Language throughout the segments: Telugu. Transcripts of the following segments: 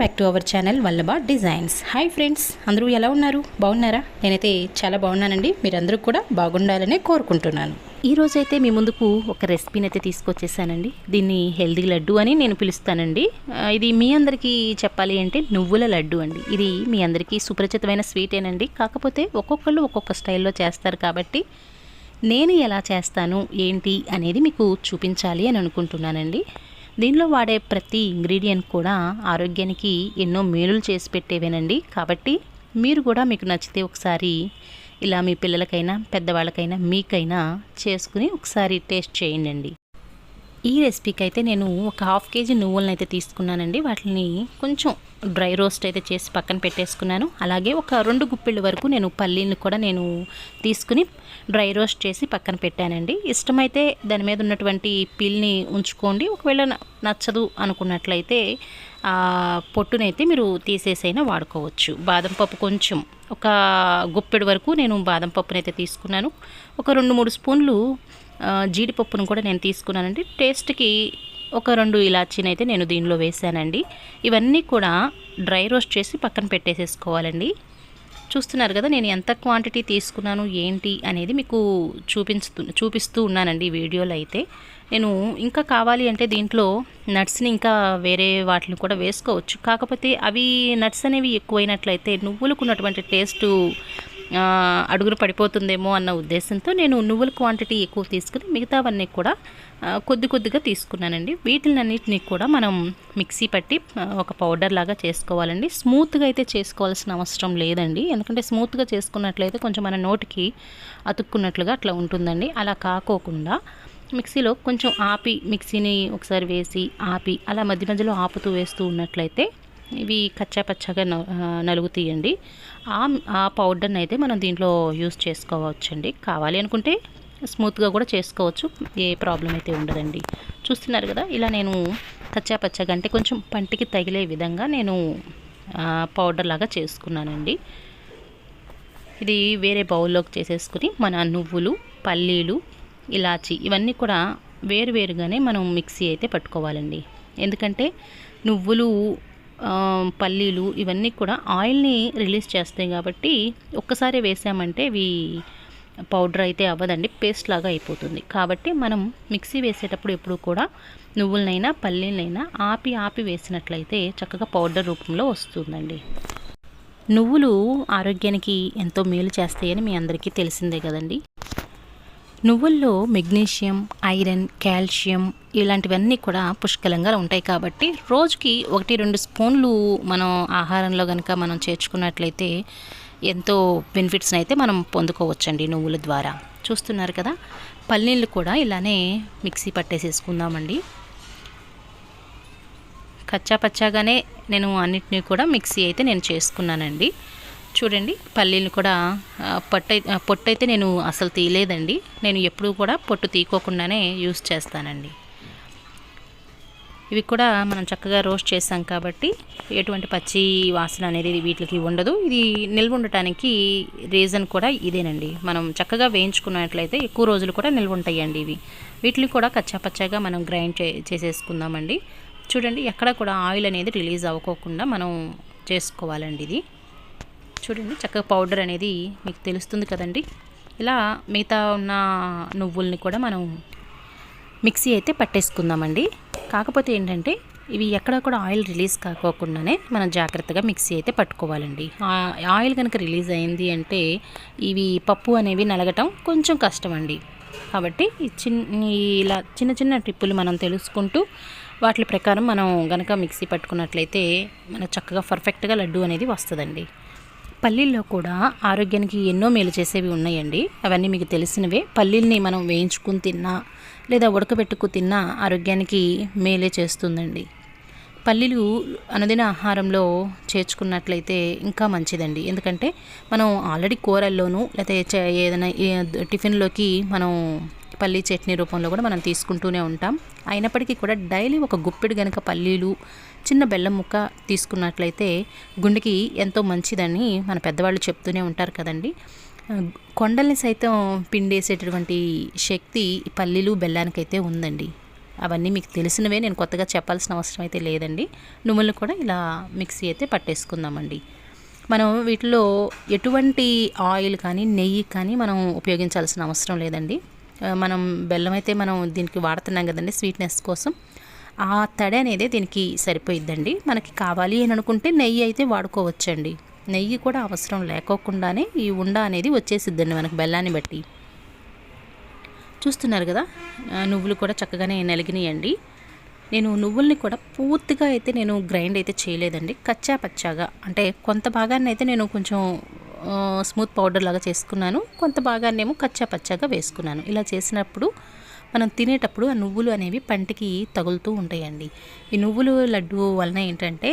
Back to our channel Vallabha designs hi friends అందరూ ఎలా ఉన్నారు? బాగున్నారా? నేనైతే చాలా బాగున్నానండి. మీరందరూ కూడా బాగుండాలనే కోరుకుంటున్నాను. ఈరోజైతే మీ ముందుకు ఒక రెసిపీని అయితే తీసుకొచ్చేసానండి. దీన్ని హెల్దీ లడ్డు అని నేను పిలుస్తానండి. ఇది మీ అందరికీ చెప్పాలి అంటే నువ్వుల లడ్డు అండి. ఇది మీ అందరికీ సుపరిచితమైన స్వీటేనండి కాకపోతే ఒక్కొక్కళ్ళు ఒక్కొక్క స్టైల్లో చేస్తారు కాబట్టి నేను ఎలా చేస్తాను ఏంటి అనేది మీకు చూపించాలి అని అనుకుంటున్నానండి. దీనిలో వాడే ప్రతి ఇంగ్రీడియంట్ కూడా ఆరోగ్యానికి ఎన్నో మేలులు చేసి పెట్టేవేనండి. కాబట్టి మీరు కూడా మీకు నచ్చితే ఒకసారి ఇలా మీ పిల్లలకైనా పెద్దవాళ్ళకైనా మీకైనా చేసుకుని ఒకసారి టేస్ట్ చేయండి ఈ రెసిపీకి అయితే నేను ఒక హాఫ్ కేజీ నువ్వులను అయితే తీసుకున్నానండి. వాటిని కొంచెం డ్రై రోస్ట్ అయితే చేసి పక్కన పెట్టేసుకున్నాను. అలాగే ఒక రెండు గుప్పిళ్ళ వరకు నేను పల్లీలను కూడా నేను తీసుకుని డ్రై రోస్ట్ చేసి పక్కన పెట్టానండి. ఇష్టమైతే దాని మీద ఉన్నటువంటి పిల్ని ఉంచుకోండి. ఒకవేళ నచ్చదు అనుకున్నట్లయితే ఆ పొట్టునైతే మీరు తీసేసైనా వాడుకోవచ్చు. బాదం పప్పు కొంచెం ఒక గుప్పెడు వరకు నేను బాదం పప్పునైతే తీసుకున్నాను. ఒక రెండు మూడు స్పూన్లు జీడిపప్పును కూడా నేను తీసుకున్నానండి. టేస్ట్కి ఒక రెండు ఇలాచీని అయితే నేను దీనిలో వేసానండి. ఇవన్నీ కూడా డ్రై రోస్ట్ చేసి పక్కన పెట్టేసేసుకోవాలండి. చూస్తున్నారు కదా నేను ఎంత క్వాంటిటీ తీసుకున్నాను ఏంటి అనేది మీకు చూపించుతూ చూపిస్తూ ఉన్నానండి వీడియోలో అయితే. నేను ఇంకా కావాలి అంటే దీంట్లో నట్స్ని ఇంకా వేరే వాటిని కూడా వేసుకోవచ్చు. కాకపోతే అవి నట్స్ అనేవి ఎక్కువైనట్లయితే నువ్వులకు ఉన్నటువంటి టేస్టు అడుగులు పడిపోతుందేమో అన్న ఉద్దేశంతో నేను నువ్వుల క్వాంటిటీ ఎక్కువ తీసుకుని మిగతావన్నీ కూడా కొద్ది కొద్దిగా తీసుకున్నానండి. వీటినన్నిటిని కూడా మనం మిక్సీ పట్టి ఒక పౌడర్ లాగా చేసుకోవాలండి. స్మూత్గా అయితే చేసుకోవాల్సిన అవసరం లేదండి. ఎందుకంటే స్మూత్గా చేసుకున్నట్లయితే కొంచెం మన నోటికి అతుక్కున్నట్లుగా అట్లా ఉంటుందండి. అలా కాకోకుండా మిక్సీలో కొంచెం ఆపి మిక్సీని ఒకసారి వేసి ఆపి అలా మధ్య మధ్యలో ఆపుతూ వేస్తూ ఉన్నట్లయితే ఇవి కచ్చా పచ్చగా న- ఆ, ఆ ఆ పౌడర్ని అయితే మనం దీంట్లో యూస్ చేసుకోవచ్చండి. కావాలి అనుకుంటే స్మూత్గా కూడా చేసుకోవచ్చు. ఏ ప్రాబ్లం అయితే ఉండదండి. చూస్తున్నారు కదా ఇలా నేను కచ్చా పచ్చగా అంటే కొంచెం పంటికి తగిలే విధంగా నేను పౌడర్ లాగా చేసుకున్నానండి. ఇది వేరే బౌల్లోకి చేసేసుకుని మన నువ్వులు పల్లీలు ఇలాచి ఇవన్నీ కూడా వేరువేరుగానే మనం మిక్సీ అయితే పట్టుకోవాలండి. ఎందుకంటే నువ్వులు పల్లీలు ఇవన్నీ కూడా ఆయిల్ని రిలీజ్ చేస్తాయి కాబట్టి ఒక్కసారి వేసామంటే ఇవి పౌడర్ అయితే అవ్వదండి పేస్ట్ లాగా అయిపోతుంది. కాబట్టి మనం మిక్సీ వేసేటప్పుడు ఎప్పుడు కూడా నువ్వులనైనా పల్లీలనైనా ఆపి ఆపి వేసినట్లయితే చక్కగా పౌడర్ రూపంలో వస్తుందండి. నువ్వులు ఆరోగ్యానికి ఎంతో మేలు చేస్తాయని మీ అందరికీ తెలిసిందే కదండి. నువ్వుల్లో మెగ్నీషియం ఐరన్ కాల్షియం ఇలాంటివన్నీ కూడా పుష్కలంగా ఉంటాయి కాబట్టి రోజుకి ఒకటి రెండు స్పూన్లు మనం ఆహారంలో కనుక మనం చేర్చుకున్నట్లయితే ఎంతో బెనిఫిట్స్ని అయితే మనం పొందుకోవచ్చండి నువ్వుల ద్వారా. చూస్తున్నారు కదా? పల్లీలు కూడా ఇలానే మిక్సీ పట్టేసేసుకుందామండి. కచ్చా పచ్చాగానే నేను అన్నిటినీ కూడా మిక్సీ అయితే నేను చేసుకున్నానండి. చూడండి పల్లీలు కూడా ఆ, పొట్టయితే నేను అసలు తీయలేదండి. నేను ఎప్పుడూ కూడా పొట్టు తీయకోకుండానే యూస్ చేస్తానండి. ఇవి కూడా మనం చక్కగా రోస్ట్ చేసాం కాబట్టి ఎటువంటి పచ్చి వాసన అనేది వీటికి ఉండదు. ఇది నిల్వ ఉండటానికి రీజన్ కూడా ఇదేనండి. మనం చక్కగా వేయించుకున్నట్లయితే ఎక్కువ రోజులు కూడా నిల్వ ఉంటాయండి ఇవి. వీటిని కూడా కచ్చాపచ్చాగా మనం గ్రైండ్ చే చేసేసుకుందామండి. చూడండి ఎక్కడ కూడా ఆయిల్ అనేది రిలీజ్ అవ్వకోకుండా మనం చేసుకోవాలండి ఇది. చూడండి చక్కగా పౌడర్ అనేది మీకు తెలుస్తుంది కదండి. ఇలా మిగతా ఉన్న నువ్వుల్ని కూడా మనం మిక్సీ అయితే పట్టేసుకుందామండి. కాకపోతే ఏంటంటే ఇవి ఎక్కడ కూడా ఆయిల్ రిలీజ్ కాకోకుండానే మనం జాగ్రత్తగా మిక్సీ అయితే పట్టుకోవాలండి. ఆయిల్ కనుక రిలీజ్ అయింది అంటే ఇవి పప్పు అనేవి నలగటం కొంచెం కష్టం అండి కాబట్టి చిన్న ఇలా చిన్న చిన్న టిప్పులు మనం తెలుసుకుంటూ వాటి ప్రకారం మనం గనక మిక్సీ పట్టుకున్నట్లయితే మనకు చక్కగా పర్ఫెక్ట్గా లడ్డు అనేది వస్తుందండి. పల్లీల్లో కూడా ఆరోగ్యానికి ఎన్నో మేలు చేసేవి ఉన్నాయండి. అవన్నీ మీకు తెలిసినవే. పల్లీల్ని మనం వేయించుకుని తిన్నా లేదా ఉడకబెట్టుకు తిన్నా ఆరోగ్యానికి మేలే చేస్తుందండి. పల్లీలు అనుదిన ఆహారంలో చేర్చుకున్నట్లయితే ఇంకా మంచిదండి. ఎందుకంటే మనం ఆల్రెడీ కూరల్లోనూ లేకపోతే చే- ఏదైనా టిఫిన్లోకి మనం పల్లీ చట్నీ రూపంలో కూడా మనం తీసుకుంటూనే ఉంటాం. అయినప్పటికీ కూడా డైలీ ఒక గుప్పెడు కనుక పల్లీలు చిన్న బెల్లం ముక్క తీసుకున్నట్లయితే గుండెకి ఎంతో మంచిదని మన పెద్దవాళ్ళు చెప్తూనే ఉంటారు కదండి. కొండల్ని సైతం పిండేసేటటువంటి శక్తి పల్లీలు బెల్లానికైతే ఉందండి. అవన్నీ మీకు తెలిసినవే నేను కొత్తగా చెప్పాల్సిన అవసరం అయితే లేదండి. నువ్వులను కూడా ఇలా మిక్సీ అయితే పట్టేసుకుందామండి. మనం వీటిలో ఎటువంటి ఆయిల్ కానీ నెయ్యి కానీ మనం ఉపయోగించాల్సిన అవసరం లేదండి. మనం బెల్లం అయితే మనం దీనికి వాడుతున్నాం కదండి స్వీట్నెస్ కోసం. ఆ తడి అనేది దీనికి సరిపోయిద్దండి. మనకి కావాలి అని అనుకుంటే నెయ్యి అయితే వాడుకోవచ్చండి. నెయ్యి కూడా అవసరం లేకోకుండానే ఈ ఉండ అనేది వచ్చేసిద్దండి మనకి బెల్లాన్ని బట్టి. చూస్తున్నారు కదా నువ్వులు కూడా చక్కగానే నలిగినాయండి. నేను నువ్వుల్ని కూడా పూర్తిగా అయితే నేను గ్రైండ్ అయితే చేయలేదండి. కచ్చా పచ్చాగా అంటే కొంత భాగాన్ని అయితే నేను కొంచెం స్మూత్ పౌడర్ లాగా చేసుకున్నాను. కొంత భాగాన్నేమో కచ్చా పచ్చాగా వేసుకున్నాను. ఇలా చేసినప్పుడు మనం తినేటప్పుడు ఆ నువ్వులు అనేవి పంటికి తగులుతూ ఉంటాయండి. ఈ నువ్వులు లడ్డు వలన ఏంటంటే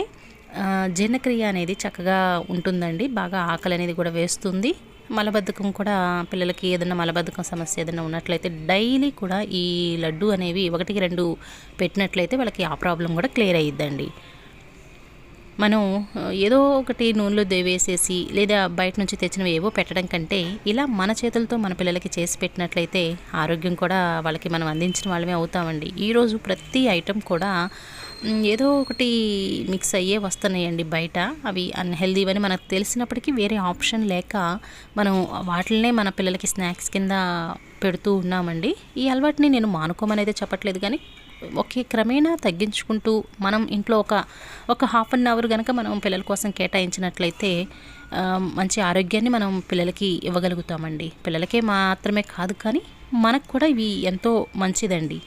జీర్ణక్రియ అనేది చక్కగా ఉంటుందండి. బాగా ఆకలి అనేది కూడా వేస్తుంది. మలబద్ధకం కూడా పిల్లలకి ఏదైనా మలబద్ధకం సమస్య ఏదైనా ఉన్నట్లయితే డైలీ కూడా ఈ లడ్డు అనేవి ఒకటికి రెండు పెట్టినట్లయితే వాళ్ళకి ఆ ప్రాబ్లం కూడా క్లియర్ అయ్యిద్దండి మనం ఏదో ఒకటి నూనెలో దేవేసేసి లేదా బయట నుంచి తెచ్చినవి ఏవో పెట్టడం కంటే ఇలా మన చేతులతో మన పిల్లలకి చేసి పెట్టినట్లయితే ఆరోగ్యం కూడా వాళ్ళకి మనం అందించిన వాళ్ళమే అవుతామండి. ఈరోజు ప్రతి ఐటెం కూడా ఏదో ఒకటి మిక్స్ అయ్యే వస్తున్నాయండి బయట. అవి అన్హెల్దీవని మనకు తెలిసినప్పటికీ వేరే ఆప్షన్ లేక మనం వాటిల్నే మన పిల్లలకి స్నాక్స్ కింద పెడుతూ ఉన్నామండి. ఈ అలవాటుని నేను మానుకోమని అయితే చెప్పట్లేదు కానీ ఒకే క్రమేణా తగ్గించుకుంటూ మనం ఇంట్లో ఒక ఒక హాఫ్ అన్ అవర్ కనుక మనం పిల్లల కోసం కేటాయించినట్లయితే మంచి ఆరోగ్యాన్ని మనం పిల్లలకి ఇవ్వగలుగుతామండి. పిల్లలకే మాత్రమే కాదు కానీ మనకు కూడా ఇవి ఎంతో మంచిదండి.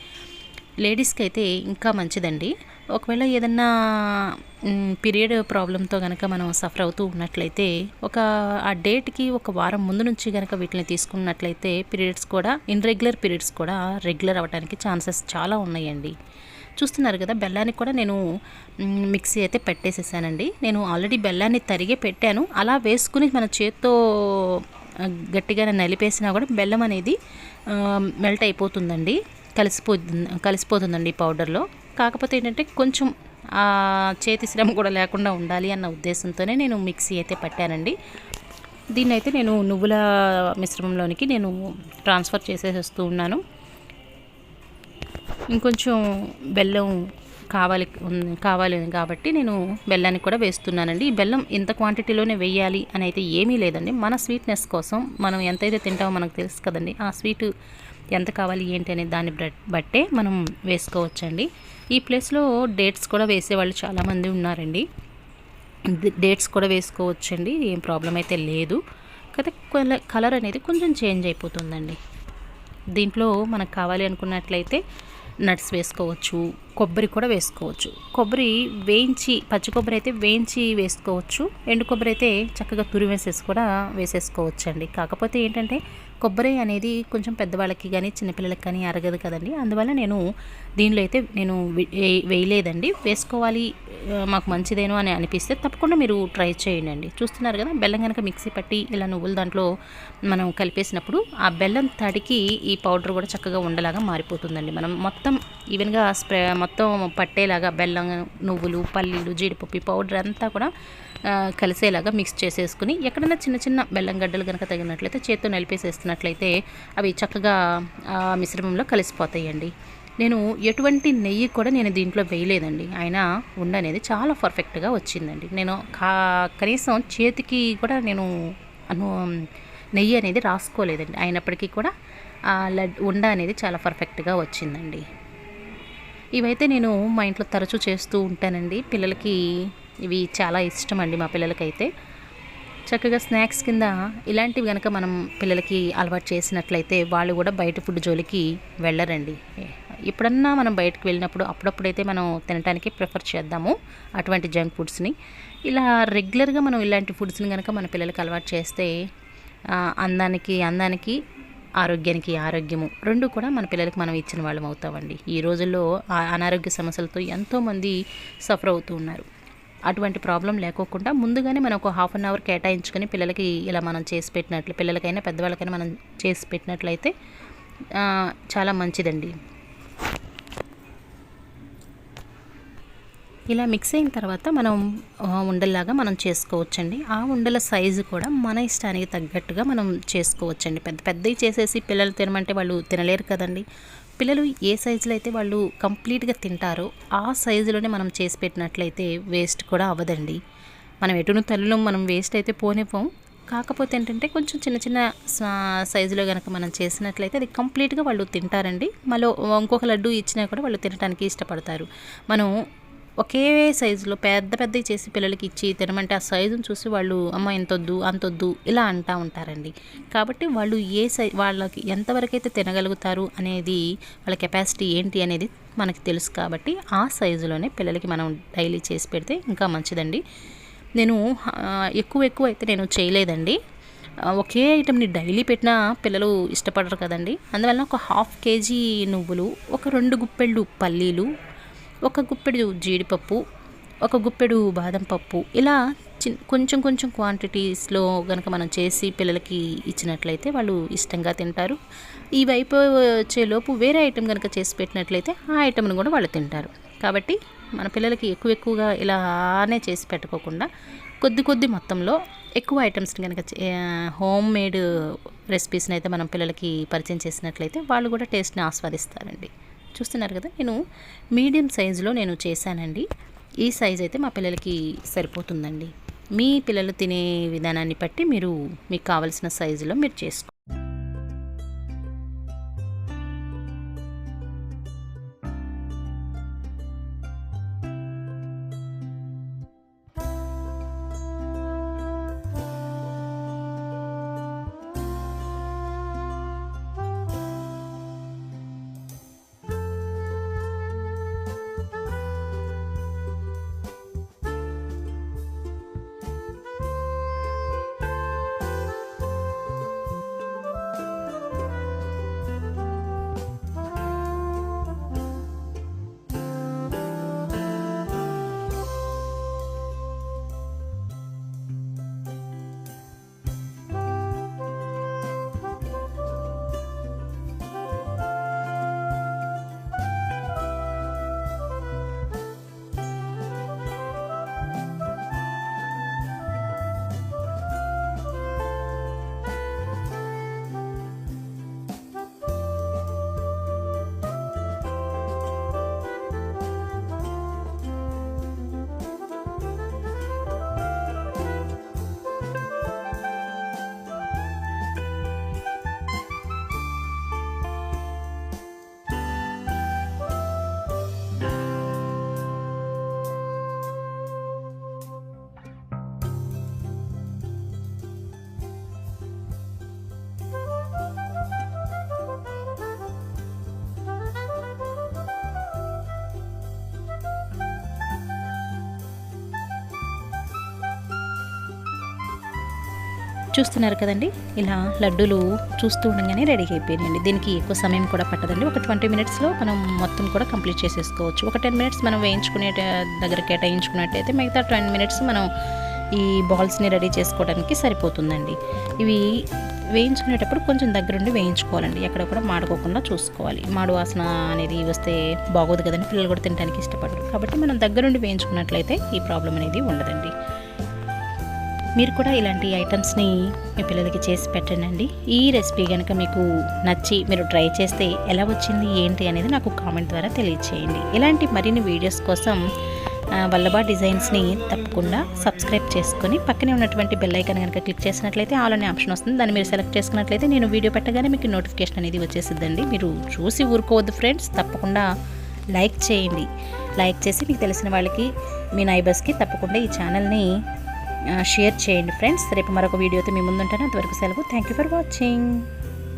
లేడీస్కి అయితే ఇంకా మంచిదండి. ఒకవేళ ఏదన్నా పీరియడ్ ప్రాబ్లంతో కనుక మనం సఫర్ అవుతూ ఉన్నట్లయితే ఒక ఆ డేట్కి ఒక వారం ముందు నుంచి కనుక వీటిని తీసుకున్నట్లయితే పీరియడ్స్ కూడా ఇన్రెగ్యులర్ పీరియడ్స్ కూడా రెగ్యులర్ అవ్వడానికి ఛాన్సెస్ చాలా ఉన్నాయండి. చూస్తున్నారు కదా బెల్లానికి కూడా నేను మిక్సీ అయితే పెట్టేసేసానండి. నేను ఆల్రెడీ బెల్లాన్ని తరిగే పెట్టాను. అలా వేసుకుని మన చేత్తో గట్టిగా నలిపేసినా కూడా బెల్లం అనేది మెల్ట్ అయిపోతుందండి. కలిసిపోతుంది కలిసిపోతుందండి ఈ పౌడర్లో. కాకపోతే ఏంటంటే కొంచెం చేతి శ్రమ కూడా లేకుండా ఉండాలి అన్న ఉద్దేశంతోనే నేను మిక్సీ అయితే పట్టానండి. దీన్ని అయితే నేను నువ్వుల మిశ్రమంలోనికి నేను ట్రాన్స్ఫర్ చేసేస్తూ ఉన్నాను. ఇంకొంచెం బెల్లం కావాలి కావాలి కాబట్టి నేను బెల్లానికి కూడా వేస్తున్నానండి. ఈ బెల్లం ఇంత క్వాంటిటీలోనే వేయాలి అని అయితే ఏమీ లేదండి. మన స్వీట్నెస్ కోసం మనం ఎంతైతే తింటామో మనకు తెలుసు కదండి ఆ స్వీట్ ఎంత కావాలి ఏంటి అనే దాన్ని బట్టే మనం వేసుకోవచ్చండి. ఈ ప్లేస్లో డేట్స్ కూడా వేసేవాళ్ళు చాలామంది ఉన్నారండి. డేట్స్ కూడా వేసుకోవచ్చండి. ఏం ప్రాబ్లం అయితే లేదు. కాకపోతే కలర్ అనేది కొంచెం చేంజ్ అయిపోతుందండి. దీంట్లో మనకు కావాలి అనుకున్నట్లయితే నట్స్ వేసుకోవచ్చు. కొబ్బరి కూడా వేసుకోవచ్చు. కొబ్బరి వేయించి పచ్చి కొబ్బరి అయితే వేయించి వేసుకోవచ్చు. ఎండు కొబ్బరి అయితే చక్కగా తురివేసేసి కూడా వేసేసుకోవచ్చు అండి కాకపోతే ఏంటంటే కొబ్బరి అనేది కొంచెం పెద్దవాళ్ళకి కానీ చిన్నపిల్లలకి కానీ అరగదు కదండి. అందువల్ల నేను దీనిలో అయితే నేను వే- వే- వేయలేదండి. వేసుకోవాలి మాకు మంచిదేనో అని అనిపిస్తే తప్పకుండా మీరు ట్రై చేయండి అండి చూస్తున్నారు కదా బెల్లం కనుక మిక్సీ పట్టి ఇలా నువ్వులు దాంట్లో మనం కలిపేసినప్పుడు ఆ బెల్లం తడికి ఈ పౌడర్ కూడా చక్కగా ఉండలాగా మారిపోతుందండి. మనం మొత్తం ఈవెన్గా స్ప్రే మొత్తం పట్టేలాగా బెల్లం నువ్వులు పల్లీలు జీడిపప్పు పౌడర్ అంతా కూడా కలిసేలాగా మిక్స్ చేసేసుకుని ఎక్కడైనా చిన్న చిన్న బెల్లం గడ్డలు కనుక తగినట్లయితే చేత్తో నలిపేసేస్తున్నట్లయితే అవి చక్కగా ఆ మిశ్రమంలో కలిసిపోతాయండి. నేను ఎటువంటి నెయ్యి కూడా నేను దీంట్లో వేయలేదండి. అయినా ఉండ అనేది చాలా పర్ఫెక్ట్గా వచ్చిందండి. నేను కా కనీసం చేతికి కూడా నేను అను నెయ్యి అనేది రాసుకోలేదండి. అయినప్పటికీ కూడా లడ్ ఉండ అనేది చాలా పర్ఫెక్ట్గా వచ్చిందండి. ఇవైతే నేను మా ఇంట్లో తరచూ చేస్తూ ఉంటానండి. పిల్లలకి ఇవి చాలా ఇష్టం అండి మా పిల్లలకైతే. చక్కగా స్నాక్స్ కింద ఇలాంటివి కనుక మనం పిల్లలకి అలవాటు చేసినట్లయితే వాళ్ళు కూడా బయట ఫుడ్ జోలికి వెళ్ళరండి. ఎప్పుడన్నా మనం బయటకు వెళ్ళినప్పుడు అప్పుడప్పుడైతే మనం తినడానికి ప్రిఫర్ చేద్దాము అటువంటి జంక్ ఫుడ్స్ని. ఇలా రెగ్యులర్గా మనం ఇలాంటి ఫుడ్స్ని కనుక మన పిల్లలకి అలవాటు చేస్తే అందానికి అందానికి ఆరోగ్యానికి ఆరోగ్యము. రెండు కూడా మన పిల్లలకి మనం ఇచ్చిన వాళ్ళం అవుతామండి. ఈ రోజుల్లో అనారోగ్య సమస్యలతో ఎంతోమంది సఫర్ అవుతూ ఉన్నారు. అటువంటి ప్రాబ్లం లేకోకుండా ముందుగానే మనం ఒక హాఫ్ అన్ అవర్ కేటాయించుకొని పిల్లలకి ఇలా మనం చేసి పెట్టినట్లు పిల్లలకైనా పెద్దవాళ్ళకైనా మనం చేసి పెట్టినట్లయితే చాలా మంచిదండి. ఇలా మిక్స్ అయిన తర్వాత మనం ఉండల్లాగా మనం చేసుకోవచ్చండి. ఆ ఉండల సైజు కూడా మన ఇష్టానికి తగ్గట్టుగా మనం చేసుకోవచ్చండి. పెద్ద పెద్దవి చేసేసి పిల్లలు తినమంటే వాళ్ళు తినలేరు కదండి. పిల్లలు ఏ సైజులో అయితే వాళ్ళు కంప్లీట్గా తింటారో ఆ సైజులోనే మనం చేసి పెట్టినట్లయితే వేస్ట్ కూడా అవ్వదండి. మనం ఎటును తల్లులో మనం వేస్ట్ అయితే పోనివ్వం. కాకపోతే ఏంటంటే కొంచెం చిన్న చిన్న సైజులో కనుక మనం చేసినట్లయితే అది కంప్లీట్గా వాళ్ళు తింటారండి. మళ్ళీ ఇంకొక లడ్డు ఇచ్చినా కూడా వాళ్ళు తినడానికి ఇష్టపడతారు. మనం ఒకే సైజులో పెద్ద పెద్దవి చేసి పిల్లలకి ఇచ్చి తినమంటే ఆ సైజును చూసి వాళ్ళు అమ్మ ఇంతొద్దు అంతొద్దు ఇలా అంటూ ఉంటారండి. కాబట్టి వాళ్ళు ఏ సై వాళ్ళకి ఎంతవరకు అయితే తినగలుగుతారు అనేది వాళ్ళ కెపాసిటీ ఏంటి అనేది మనకి తెలుసు కాబట్టి ఆ సైజులోనే పిల్లలకి మనం డైలీ చేసి పెడితే ఇంకా మంచిదండి. నేను ఎక్కువ ఎక్కువ అయితే నేను చేయలేదండి. ఒకే ఐటెంని డైలీ పెట్టినా పిల్లలు ఇష్టపడరు కదండి. అందువల్ల ఒక హాఫ్ కేజీ నువ్వులు ఒక రెండు గుప్పెళ్ళు పల్లీలు ఒక గుప్పెడు జీడిపప్పు ఒక గుప్పెడు బాదం పప్పు. ఇలా చిన్ కొంచెం కొంచెం క్వాంటిటీస్లో కనుక మనం చేసి పిల్లలకి ఇచ్చినట్లయితే వాళ్ళు ఇష్టంగా తింటారు. ఈ వైపు వచ్చేలోపు వేరే ఐటెం కనుక చేసి పెట్టినట్లయితే ఆ ఐటెంను కూడా వాళ్ళు తింటారు. కాబట్టి మన పిల్లలకి ఎక్కువ ఎక్కువగా ఇలానే చేసి పెట్టుకోకుండా కొద్ది కొద్ది మొత్తంలో ఎక్కువ ఐటమ్స్ని కనుక హోమ్ మేడ్ రెసిపీస్ని అయితే మనం పిల్లలకి పరిచయం చేసినట్లయితే వాళ్ళు కూడా టేస్ట్ని ఆస్వాదిస్తారండి. చూస్తున్నారు కదా నేను మీడియం సైజులో నేను చేశానండి. ఈ సైజ్ అయితే మా పిల్లలకి సరిపోతుందండి. మీ పిల్లలు తినే విధానాన్ని బట్టి మీరు మీకు కావలసిన సైజులో మీరు చేసుకో చూస్తున్నారు కదండి? ఇలా లడ్డూలు చూస్తూ ఉండగానే రెడీ అయిపోయినాయండి. దీనికి ఎక్కువ సమయం కూడా పట్టదండి. ఒక ట్వంటీ మినిట్స్లో మనం మొత్తం కూడా కంప్లీట్ చేసేసుకోవచ్చు. ఒక టెన్ మినిట్స్ మనం వేయించుకునే దగ్గర కేటాయించుకున్నట్టయితే మిగతా టెన్ మినిట్స్ మనం ఈ బాల్స్ని రెడీ చేసుకోవడానికి సరిపోతుందండి. ఇవి వేయించుకునేటప్పుడు కొంచెం దగ్గరుండి వేయించుకోవాలండి. ఎక్కడ కూడా మాడుకోకుండా చూసుకోవాలి. మాడు వాసన అనేది వస్తే బాగోదు కదండి. పిల్లలు కూడా తినడానికి ఇష్టపడరు. కాబట్టి మనం దగ్గరుండి వేయించుకున్నట్లయితే ఈ ప్రాబ్లం అనేది ఉండదండి. మీరు కూడా ఇలాంటి ఐటమ్స్ని మీ పిల్లలకి చేసి పెట్టండి ఈ రెసిపీ కనుక మీకు నచ్చి మీరు ట్రై చేస్తే ఎలా వచ్చింది ఏంటి అనేది నాకు కామెంట్ ద్వారా తెలియచేయండి. ఇలాంటి మరిన్ని వీడియోస్ కోసం వల్లభా డిజైన్స్ని తప్పకుండా సబ్స్క్రైబ్ చేసుకొని పక్కనే ఉన్నటువంటి బెల్ ఐకాన్ కనుక క్లిక్ చేసినట్లయితే ఆల్ అనే ఆప్షన్ వస్తుంది. దాన్ని మీరు సెలెక్ట్ చేసుకున్నట్లయితే నేను వీడియో పెట్టగానే మీకు నోటిఫికేషన్ అనేది వచ్చేసిద్దండి. మీరు చూసి ఊరుకోవద్దు ఫ్రెండ్స్. తప్పకుండా లైక్ చేయండి. లైక్ చేసి మీకు తెలిసిన వాళ్ళకి మీ నైబర్స్కి తప్పకుండా ఈ ఛానల్ని షేర్ చేయండి ఫ్రెండ్స్ రేపు మరొక వీడియోతో మీ ముందుంటాను. అంతవరకు సెలవు. Thank you for watching